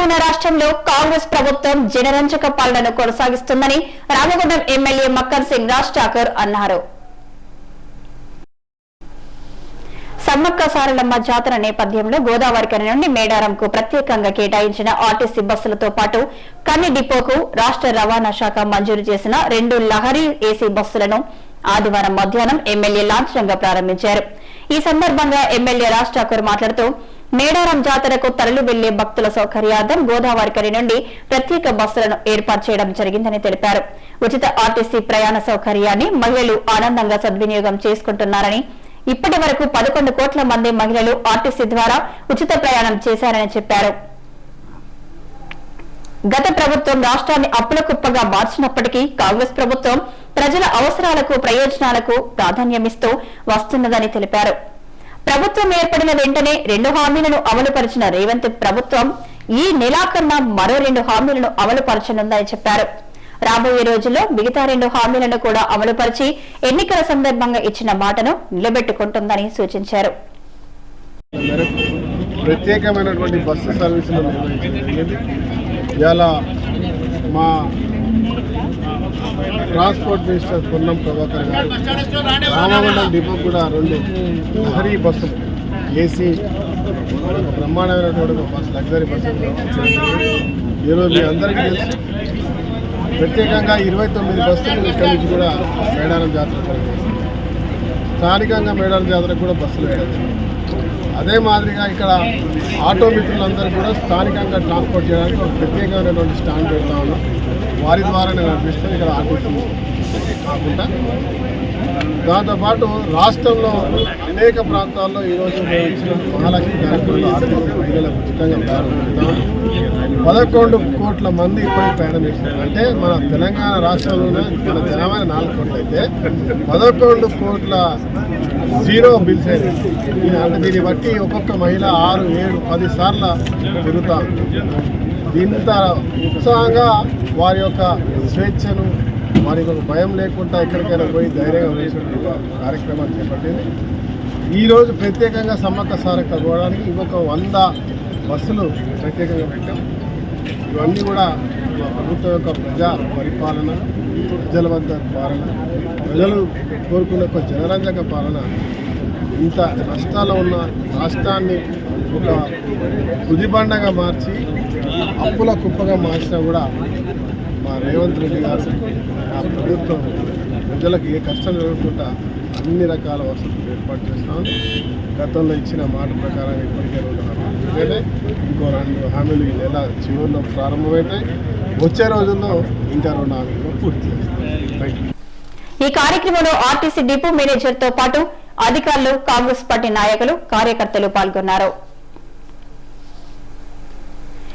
తెలంగాణ రాష్ట్రంలో కాంగ్రెస్ ప్రభుత్వం జనరంజక పాలనను కొనసాగిస్తుందని రామగుండం ఎమ్మెల్యే మక్కర్ సింగ్ రాజ్ ఠాకూర్ అన్నారు. సమ్మక్క సారలమ్మ జాతర నేపథ్యంలో గోదావరి కని నుండి మేడారంకు ప్రత్యేకంగా కేటాయించిన ఆర్టీసీ బస్సులతో పాటు కన్ని డిపోకు రాష్ట రవాణా శాఖ మంజూరు చేసిన రెండు లహరీ ఏసీ బస్సులను ఆదివారం మధ్యాహ్నం ఎమ్మెల్యే లాంఛనంగా ప్రారంభించారు. ఈ సందర్భంగా ఎమ్మెల్యే రాజ్ ఠాకూర్ మాట్లాడుతూ మేడారం జాతరకు తరలి వెళ్ళే భక్తుల సౌకర్యార్థం గోదావరికరి నుండి ప్రత్యేక బస్సులను ఏర్పాటు చేయడం జరిగిందని తెలిపారు. ఉచిత ఆర్టీసీ ప్రయాణ సౌకర్యాన్ని మహిళలు ఆనందంగా సద్వినియోగం చేసుకుంటున్నారని ఇప్పటి వరకు పదకొండు కోట్ల మంది మహిళలు ఆర్టీసీ ద్వారా ఉచిత ప్రయాణం చేశారని చెప్పారు. గత ప్రభుత్వం రాష్ట్రాన్ని అప్పుల కుప్పగా మార్చినప్పటికీ కాంగ్రెస్ ప్రభుత్వం ప్రజల అవసరాలకు ప్రయోజనాలకు ప్రాధాన్యమిస్తూ వస్తున్నదని తెలిపారు. ప్రభుత్వం ఏర్పడిన వెంటనే రెండు హామీలను అమలుపరిచిన రేవంత్ ప్రభుత్వం ఈ నెలాఖరున మరో రెండు హామీలను అమలుపరచనుందని చెప్పారు. రాబోయే రోజుల్లో మిగతా రెండు హామీలను కూడా అమలుపరిచి ఎన్నికల సందర్భంగా ఇచ్చిన మాటను నిలబెట్టుకుంటుందని సూచించారు. ప్రత్యేకమైనటువంటి బస్సు సర్వీసులు ఇవాళ మా ట్రాన్స్పోర్ట్ మినిస్టర్ పొన్నం ప్రభాకర్ గారు రామమండలం డిపో కూడా రెండు లహరీ బస్సులు ఏసీ బ్రహ్మాండమైనటువంటి ఒక బస్సు లగ్జరీ బస్సు ఈరోజు మీ అందరికీ తెలుసు ప్రత్యేకంగా ఇరవై తొమ్మిది బస్సులు ఇక్కడి నుంచి కూడా మేడారం జాతర స్థానికంగా మేడారం జాతరకు కూడా బస్సులు వెళ్ళారు అదే మాదిరిగా ఇక్కడ ఆటో మిత్రులందరూ కూడా స్థానికంగా ట్రాన్స్పోర్ట్ చేయడానికి ఒక ప్రత్యేకమైనటువంటి స్టాండ్ పెడతా ఉన్నాం. వారి ద్వారానే అనిపిస్తాను ఇక్కడ ఆర్టీసీ కాకుండా. దాంతోపాటు రాష్ట్రంలో అనేక ప్రాంతాల్లో ఈరోజు మహాలక్ష్మి కార్యక్రమంలో ఆర్టీసీ మహిళలకు ఉచితంగా ప్రారంభిస్తాం పదకొండు కోట్ల మంది ఇప్పటికి ప్రయాణం చేస్తున్నారు. అంటే మన తెలంగాణ రాష్ట్రంలోనే మన జనాభా నాలుగు కోట్లు అయితే పదకొండు కోట్ల జీరో బిల్స్ అయినాయి దీని అంటే దీన్ని బట్టి ఒక్కొక్క మహిళ ఆరు ఏడు పది సార్ల తిరుగుతా ఇంత ఉత్సాహంగా వారి యొక్క స్వేచ్ఛను వారి యొక్క భయం లేకుండా ఎక్కడికైనా పోయి ధైర్యంగా వేసినటువంటి కార్యక్రమాలు చేపట్టింది. ఈరోజు ప్రత్యేకంగా సమ్మక్క సారక్క పోవడానికి ఇంకొక వంద బస్సులు ప్రత్యేకంగా పెట్టాం. ఇవన్నీ కూడా మా ప్రభుత్వం యొక్క ప్రజా పరిపాలన ప్రజల వద్ద పాలన ప్రజలు కోరుకునే ఒక జనరంజక పాలన. ఇంత నష్టాలు ఉన్న రాష్ట్రాన్ని ఒక కుదిబండగా మార్చి అప్పుల కుప్పగా మార్చినా కూడా మా రేవంత్ రెడ్డి గారు ఆ ప్రభుత్వం ప్రజలకు ఏ కష్టం జరగకుండా అన్ని రకాల వసతులు ఏర్పాటు చేస్తాం గతంలో ఇచ్చిన మాట ప్రకారం ఇప్పటికే రెండు హామీలు ఇంకో రెండు హామీలు ఈ నెల చివరిలో ప్రారంభమైతే వచ్చే రోజుల్లో ఇంకా రెండు హామీలు పూర్తి చేస్తాం. ఈ కార్యక్రమంలో ఆర్టీసీ డిపో మేనేజర్తో పాటు అధికారులు కాంగ్రెస్ పార్టీ నాయకులు కార్యకర్తలు పాల్గొన్నారు.